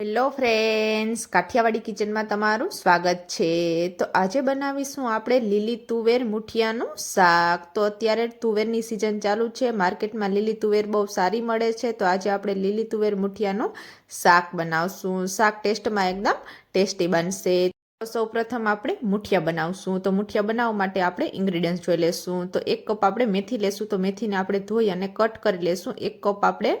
Hello friends Kathiawadi કિચનમાં તમારું સ્વાગત છે. તો આજે બનાવીશું આપણે લીલી તુવેર મુઠિયાનું શાક. તો અત્યારે તુવેરની સિઝન ચાલુ છે. માર્કેટમાં લીલી તુવેર બહુ સારી મળે છે. તો આજે આપણે લીલી તુવેર મુઠિયાનું શાક બનાવશું. શાક ટેસ્ટમાં એકદમ ટેસ્ટી બનશે. તો સૌપ્રથમ આપણે મુઠિયા બનાવશું. તો મુઠિયા બનાવવા માટે આપણે ઇન્ગ્રીડિયન્ટ્સ જોઈ લેશું. તો એક કપ આપણે મેથી લેશું. તો મેથીને આપણે ધોઈ અને કટ કરી લેશું. એક કપ આપણે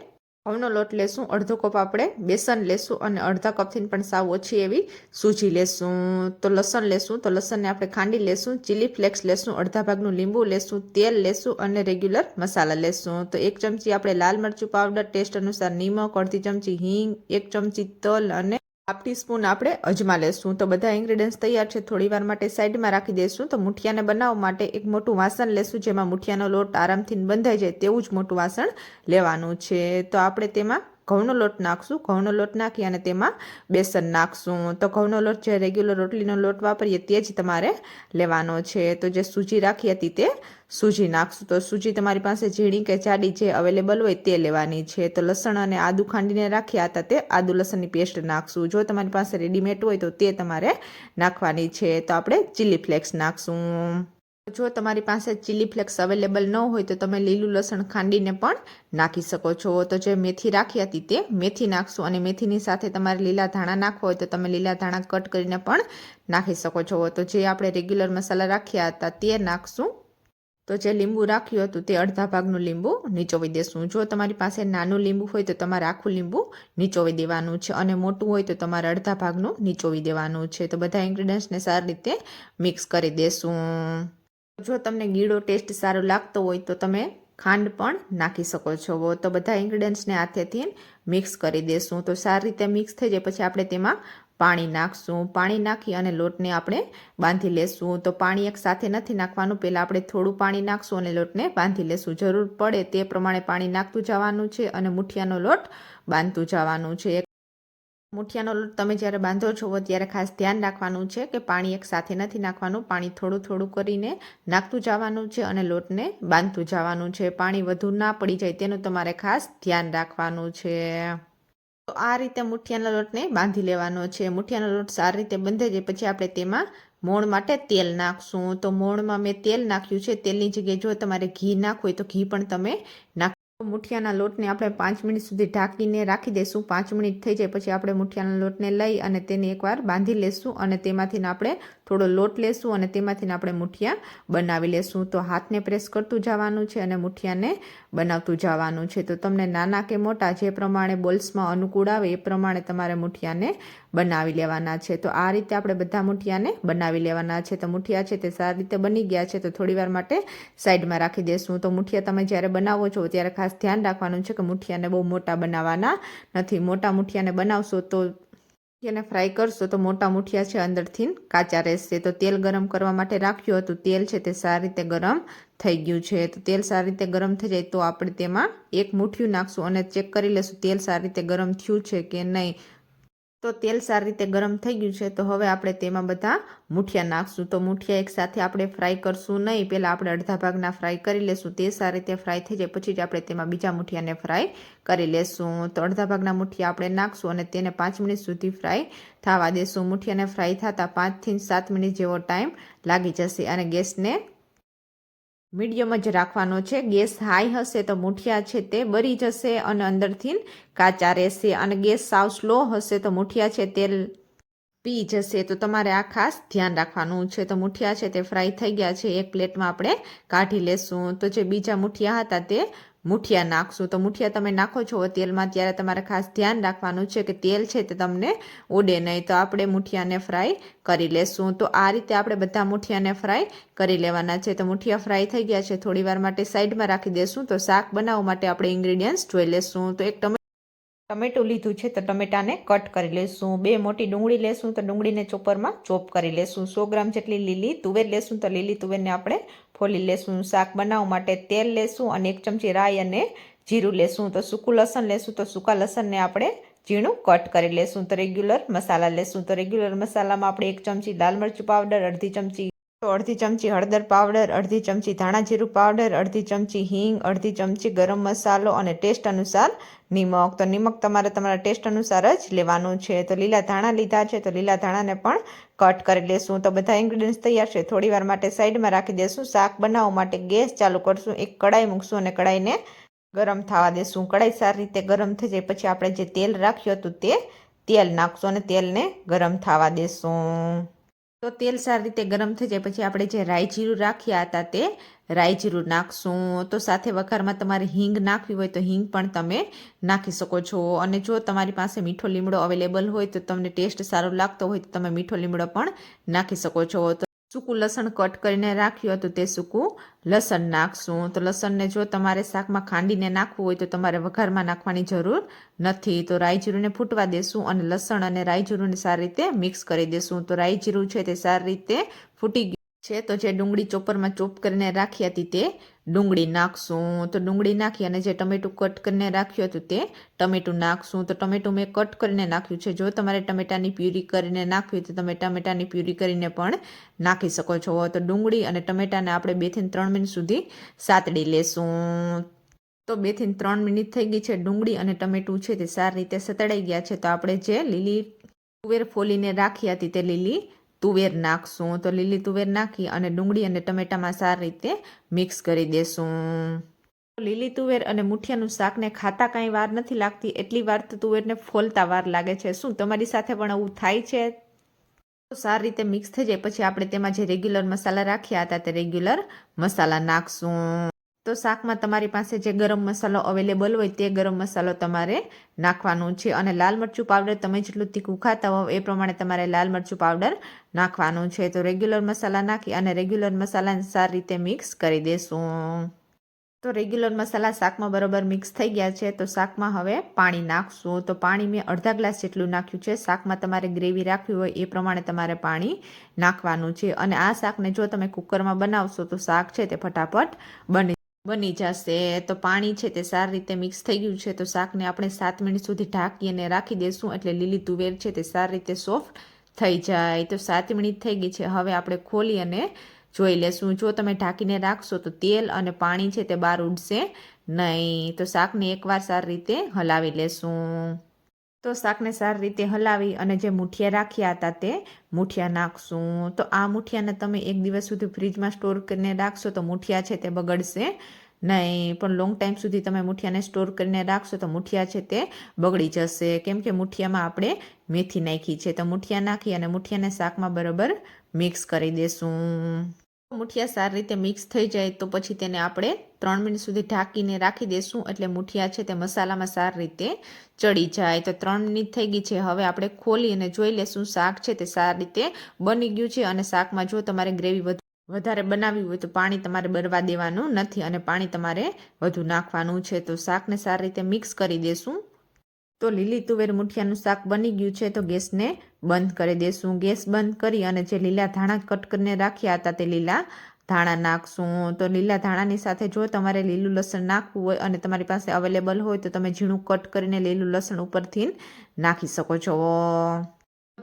ઘઉંનો લોટ લેશું, અડધો કપ આપણે બેસન લેશું અને અડધા કપથી પણ સાવ ઓછી એવી સૂજી લેશું. તો લસણ લેશું, તો લસણને આપણે ખાંડી લેશું ચીલી ફ્લેક્સ લેશું, અડધા ભાગનું લીંબુ લેશું, તેલ લેશું અને રેગ્યુલર મસાલા લેશું. તો એક ચમચી આપણે લાલ મરચું પાવડર ટેસ્ટ અનુસાર નિમક, અડધી ચમચી હિંગ, એક ચમચી તલ અને હાફ ટીસ્પૂન આપણે અજમા લેશું. તો બધા ઇન્ગ્રીડિયન્ટ્સ તૈયાર છે. થોડી વાર માટે સાઈડમાં રાખી દઈશું તો મુઠિયાને બનાવવા માટે એક મોટું વાસણ લેશું, જેમાં મુઠિયાનો લોટ આરામથી બંધાઈ જાય તેવું જ મોટું વાસણ લેવાનું છે. તો આપણે તેમાં ઘઉંનો લોટ નાખશું. ઘઉંનો લોટ નાખી અને તેમાં બેસન નાખશું. તો ઘઉંનો લોટ જે રેગ્યુલર રોટલીનો લોટ વાપરીએ તે જ તમારે લેવાનો છે. તો જે સૂજી રાખી હતી તે સૂજી નાખશું. તો સૂજી તમારી પાસે ઝીણી કે જાડી જે અવેલેબલ હોય તે લેવાની છે. તો લસણ અને આદુ ખાંડીને રાખ્યા હતા તે આદુ લસણની પેસ્ટ નાખશું. જો તમારી પાસે રેડીમેડ હોય તો તે તમારે નાખવાની છે. તો આપણે ચીલી ફ્લેક્સ નાખશું. જો તમારી પાસે ચીલી ફ્લેક્સ અવેલેબલ ન હોય તો તમે લીલું લસણ ખાંડીને પણ નાખી શકો છો. તો જે મેથી રાખી હતી તે મેથી નાખશું અને મેથીની સાથે તમારે લીલા ધાણા નાખવા હોય તો તમે લીલા ધાણા કટ કરીને પણ નાખી શકો છો. તો જે આપણે રેગ્યુલર મસાલા રાખ્યા હતા તે નાખશું. તો જે લીંબુ રાખ્યું હતું તે અડધા ભાગનું લીંબુ નીચોવી દેશું. જો તમારી પાસે નાનું લીંબુ હોય તો તમારે આખું લીંબુ નીચોવી દેવાનું છે અને મોટું હોય તો તમારે અડધા ભાગનું નીચોવી દેવાનું છે. તો બધા ઇન્ગ્રીડિયન્ટ્સને સારી રીતે મિક્સ કરી દેશું. જો તમને ગીળો ટેસ્ટ સારો લાગતો હોય તો તમે ખાંડ પણ નાખી શકો છો. તો બધા ઇન્ગ્રીડિયન્ટ્સને હાથેથી મિક્સ કરી દેશું. તો સારી રીતે મિક્સ થઈ જાય પછી આપણે તેમાં પાણી નાખશું. પાણી નાખી અને લોટને આપણે બાંધી લેશું. તો પાણી એક સાથે નથી નાખવાનું. પહેલાં આપણે થોડું પાણી નાખશું અને લોટને બાંધી લેશું. જરૂર પડે તે પ્રમાણે પાણી નાખતું જવાનું છે અને મુઠિયાનો લોટ બાંધતું જવાનું છે. મુઠિયાનો લોટ તમે જ્યારે બાંધો છો ત્યારે ખાસ ધ્યાન રાખવાનું છે કે પાણી એક સાથે નથી નાખવાનું. પાણી થોડું થોડું કરીને નાખતું જવાનું છે અને લોટને બાંધતું જવાનું છે. પાણી વધુ ના પડી જાય તેનું તમારે ખાસ ધ્યાન રાખવાનું છે. તો આ રીતે મુઠિયાના લોટને બાંધી લેવાનો છે. મુઠિયાનો લોટ સારી રીતે બંધાઈ જાય પછી આપણે તેમાં મોણ માટે તેલ નાખશું. તો મોણમાં મેં તેલ નાખ્યું છે. તેલની જગ્યાએ જો તમારે ઘી નાખવું હોય તો ઘી પણ તમે નાખ મુઠિયાના લોટને આપણે પાંચ મિનિટ સુધી ઢાંકીને રાખી દઈશું. પાંચ મિનિટ થઈ જાય પછી આપણે મુઠિયાના લોટને લઈ અને તેને એકવાર બાંધી લેશું અને તેમાંથી આપણે થોડો લોટ લેશું અને તેમાંથી આપણે મુઠિયા બનાવી લેશું. તો હાથને પ્રેસ કરતું જવાનું છે અને મુઠિયાને બનાવતું જવાનું છે. તો તમને નાના કે મોટા જે પ્રમાણે બોલ્સમાં અનુકૂળ આવે એ પ્રમાણે તમારે મુઠિયાને બનાવી લેવાના છે. તો આ રીતે આપણે બધા મુઠિયાને બનાવી લેવાના છે. તો મુઠિયા છે તે સારી રીતે બની ગયા છે. તો થોડીવાર માટે સાઈડમાં રાખી દેશું. તો મુઠિયા તમે જ્યારે બનાવો છો ત્યારે ખાસ ધ્યાન રાખવાનું છે કે મુઠિયાને બહુ મોટા બનાવવાના નથી. મોટા મુઠિયાને બનાવશો તો એને ફ્રાય કરશો તો મોટા મુઠિયા છે અંદરથી કાચા રહેશે. તો તેલ ગરમ કરવા માટે રાખ્યું હતું. તેલ છે તે સારી રીતે ગરમ થઈ ગયું છે. તો તેલ સારી રીતે ગરમ થઈ જાય તો આપણે તેમાં એક મુઠિયું નાખશું અને ચેક કરી લેશું તેલ સારી રીતે ગરમ થયું છે કે નહીં. તો તેલ સારી રીતે ગરમ થઈ ગયું છે, તો હવે આપણે તેમાં બધા મૂઠિયા નાખશું. તો મૂઠિયા એકસાથે આપણે ફ્રાય કરશું નહીં. પહેલાં આપણે અડધા ભાગના ફ્રાય કરી લેશું. તે સારી રીતે ફ્રાય થઈ જાય. પછી જ આપણે તેમાં બીજા મૂઠિયાને ફ્રાય કરી લેશું. તો અડધા ભાગના મૂઠિયા આપણે નાખશું અને તેને પાંચ મિનિટ સુધી ફ્રાય થવા દેશું. મૂઠિયાને ફ્રાય થતાં પાંચથી સાત મિનિટ જેવો ટાઈમ લાગી જશે અને ગેસને મીડિયમ જ રાખવાનો છે. ગેસ હાઈ હશે તો મુઠિયા છે તે બરી જશે અને અંદરથી કાચા રહેશે. અને ગેસ સાવ સ્લો હશે તો મુઠિયા છે તેલ પી જશે. તો તમારે આ ખાસ ધ્યાન રાખવાનું છે. તો મુઠિયા છે તે ફ્રાય થઈ ગયા છે. એક પ્લેટમાં આપણે કાઢી લેશું. તો જે બીજા મુઠિયા હતા તે મુઠિયા નાખશું. તો મૂઠિયા તમે નાખો છો તેલમાં ત્યારે તમારે ખાસ ધ્યાન રાખવાનું છે કે તેલ છે તે તમને ઉડે નહીં. તો આપણે મૂઠિયાને ફ્રાય કરી લેશું. તો આ રીતે આપણે બધા મૂઠિયાને ફ્રાય કરી લેવાના છે. તો મૂઠિયા ફ્રાય થઈ ગયા છે. થોડી વાર માટે સાઈડમાં રાખી દેશું. તો શાક બનાવવા માટે આપણે ઇન્ગ્રીડિયન્ટ્સ જોઈ લેશું. તો એક ટમેટું લીધું છે તો ટમેટાને કટ કરી લેશું. બે મોટી ડુંગળી લેશું તો ડુંગળીને ચોપરમાં ચોપ કરી લેશું. સો ગ્રામ જેટલી લીલી તુવેર લેશું તો લીલી તુવેરને આપણે ફોલી લેશું. શાક બનાવવા માટે તેલ લેશું અને એક ચમચી રાઈ અને જીરું લેશું. તો સૂકું લસણ લેશું તો સૂકા લસણને આપણે ઝીણું કટ કરી લેશું. તો રેગ્યુલર મસાલા લેશું. તો રેગ્યુલર મસાલામાં આપણે એક ચમચી લાલ મરચું પાવડર, અડધી ચમચી તો અડધી ચમચી હળદર પાવડર, અડધી ચમચી ધાણા જીરું પાવડર, અડધી ચમચી હિંગ, અડધી ચમચી ગરમ મસાલો અને ટેસ્ટ અનુસાર નિમક. તો નિમક તમારે તમારા ટેસ્ટ અનુસાર જ લેવાનું છે. તો લીલા ધાણા લીધા છે. તો લીલા ધાણાને પણ કટ કરી લેશું. તો બધા ઇન્ગ્રીડિયન્ટ્સ તૈયાર છે. થોડી વાર માટે સાઈડમાં રાખી દેશું. શાક બનાવવા માટે ગેસ ચાલુ કરશું. એક કડાઈ મૂકશું અને કડાઈને ગરમ થવા દેશું. કડાઈ સારી રીતે ગરમ થઈ જાય. પછી આપણે જે તેલ રાખ્યું હતું તે તેલ નાખશું અને તેલને ગરમ થવા દેશું. તો તેલ સારી રીતે ગરમ થઈ જાય. પછી આપણે જે રાઈ જીરું રાખ્યા હતા તે રાઈ જીરું નાખશું. તો સાથે વઘારમાં તમારે હિંગ નાખવી હોય તો હિંગ પણ તમે નાખી શકો છો. અને જો તમારી પાસે મીઠો લીમડો અવેલેબલ હોય તો તમને ટેસ્ટ સારો લાગતો હોય તો તમે મીઠો લીમડો પણ નાખી શકો છો. સૂકું લસણ કટ કરીને રાખ્યું હતું તે સૂકું લસણ નાખશું. તો લસણને જો તમારે શાકમાં ખાંડીને નાખવું હોય તો તમારે વઘારમાં નાખવાની જરૂર નથી. તો રાઈ જીરુંને ફૂટવા દેશું અને લસણ અને રાઈ જીરુંને સારી રીતે મિક્સ કરી દેશું. તો રાઈ જીરું છે તે સારી રીતે ફૂટી છે. તો જે ડુંગળી ચોપરમાં ચોપ કરીને રાખી હતી તે ડુંગળી નાખશું. તો ડુંગળી નાખી અને જે ટમેટું કટ કરીને રાખ્યું હતું તે ટમેટું નાખશું. તો ટમેટું મેં કટ કરીને નાખ્યું છે. જો તમારે ટમેટાની પ્યુરી કરીને નાખવી તો તમે ટમેટાની પ્યુરી કરીને પણ નાખી શકો છો. તો ડુંગળી અને ટમેટાને આપણે બેથી ત્રણ મિનિટ સુધી સાતડી લેશું. તો બેથી ત્રણ મિનિટ થઈ ગઈ છે. ડુંગળી અને ટમેટું છે તે સારી રીતે સતડાઈ ગયા છે. તો આપણે જે લીલી તુવેર ફોલીને રાખી હતી તે લીલી તુવેર નાખશું, તો લીલી તુવેર નાખી અને ડુંગળી અને ટમેટામાં સારી રીતે મિક્સ કરી દેશું. લીલી તુવેર અને મુઠિયાનું શાકને ખાતા કાંઈ વાર નથી લાગતી, એટલી વાર તો તુવેરને ફોલતા વાર લાગે છે. શું તમારી સાથે પણ આવું થાય છે? સારી રીતે મિક્સ થઈ જાય, પછી આપણે તેમાં જે રેગ્યુલર મસાલા રાખ્યા હતા તે રેગ્યુલર મસાલા નાખશું. તો શાકમાં તમારી પાસે જે ગરમ મસાલો અવેલેબલ હોય તે ગરમ મસાલો તમારે નાખવાનો છે અને લાલ મરચું પાવડર તમે જેટલું તીખું ખાતા હોવ એ પ્રમાણે તમારે લાલ મરચું પાવડર નાખવાનું છે. તો રેગ્યુલર મસાલા નાખી અને રેગ્યુલર મસાલાને સારી રીતે મિક્સ કરી દેશું. તો રેગ્યુલર મસાલા શાકમાં બરોબર મિક્સ થઈ ગયા છે તો શાકમાં હવે પાણી નાખશું. તો પાણી મેં અડધા ગ્લાસ જેટલું નાખ્યું છે. શાકમાં તમારે ગ્રેવી રાખવી હોય એ પ્રમાણે તમારે પાણી નાખવાનું છે. અને આ શાકને જો તમે કુકરમાં બનાવશો તો શાક છે તે ફટાફટ બની બની જશે. તો પાણી છે તે સારી રીતે મિક્સ થઈ ગયું છે. તો શાકને આપણે સાત મિનિટ સુધી ઢાંકી અને રાખી દઈશું એટલે લીલી તુવેર છે તે સારી રીતે સોફ્ટ થઈ જાય. તો સાત મિનિટ થઈ ગઈ છે. હવે આપણે ખોલી અને જોઈ લેશું. જો તમે ઢાંકીને રાખશો તો તેલ અને પાણી છે તે બહાર ઉડશે નહીં. તો શાકને એકવાર સારી રીતે હલાવી લેશું. તો શાકને સારી રીતે હલાવી અને જે મુઠિયા રાખ્યા હતા તે મુઠિયા નાખશું. તો આ મુઠિયાને તમે એક દિવસ સુધી ફ્રીજમાં સ્ટોર કરીને રાખશો તો મુઠિયા છે તે બગડશે નહીં. પણ લોંગ ટાઈમ સુધી તમે મુઠિયાને સ્ટોર કરીને રાખશો તો મુઠિયા છે તે બગડી જશે. કેમ કે મુઠિયામાં આપણે મેથી નાખી છે. તો મુઠિયા નાખી અને મુઠિયાને શાકમાં બરાબર મિક્સ કરી દેશું. મુઠિયા સારી રીતે મિક્સ થઈ જાય તો પછી તેને આપણે ત્રણ મિનિટ સુધી ઢાંકીને રાખી દઈશું એટલે મુઠિયા છે તે મસાલામાં સારી રીતે ચડી જાય. તો ત્રણ મિનિટ થઈ ગઈ છે. હવે આપણે ખોલી અને જોઈ લેશું શાક છે તે સારી રીતે બની ગયું છે અને શાકમાં જો તમારે ગ્રેવી વધુ, વધારે બનાવવી હોય તો પાણી તમારે બરવા દેવાનું નથી અને પાણી તમારે વધુ નાખવાનું છે. તો શાકને સારી રીતે મિક્સ કરી દેશું. તો લીલી તુવેર મુઠિયાનું શાક બની ગયું છે તો ગેસને બંધ કરી દેશું. ગેસ બંધ કરી અને જે લીલા ધાણા કટ કરીને રાખ્યા હતા તે લીલા ધાણા નાખશું. તો લીલા ધાણાની સાથે જો તમારે લીલું લસણ નાખવું હોય અને તમારી પાસે અવેલેબલ હોય તો તમે ઝીણું કટ કરીને લીલું લસણ ઉપરથી નાખી શકો છો.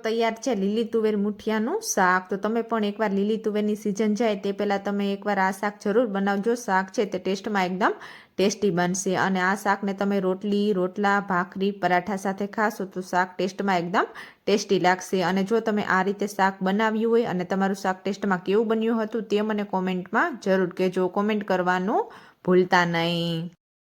તૈયાર છે લીલી તુવેર મુઠિયાનું શાક. તો તમે પણ એકવાર લીલી તુવેરની સિઝન જાય તે પહેલાં તમે એકવાર આ શાક જરૂર બનાવજો. શાક છે તે ટેસ્ટમાં એકદમ ટેસ્ટી બનશે. અને આ શાકને તમે રોટલી, રોટલા, ભાખરી, પરાઠા સાથે ખાશો તો શાક ટેસ્ટમાં એકદમ ટેસ્ટી લાગશે. અને જો તમે આ રીતે શાક બનાવ્યું હોય અને તમારું શાક ટેસ્ટમાં કેવું બન્યું હતું તે મને કોમેન્ટમાં જરૂર કહેજો. કોમેન્ટ કરવાનું ભૂલતા નહીં.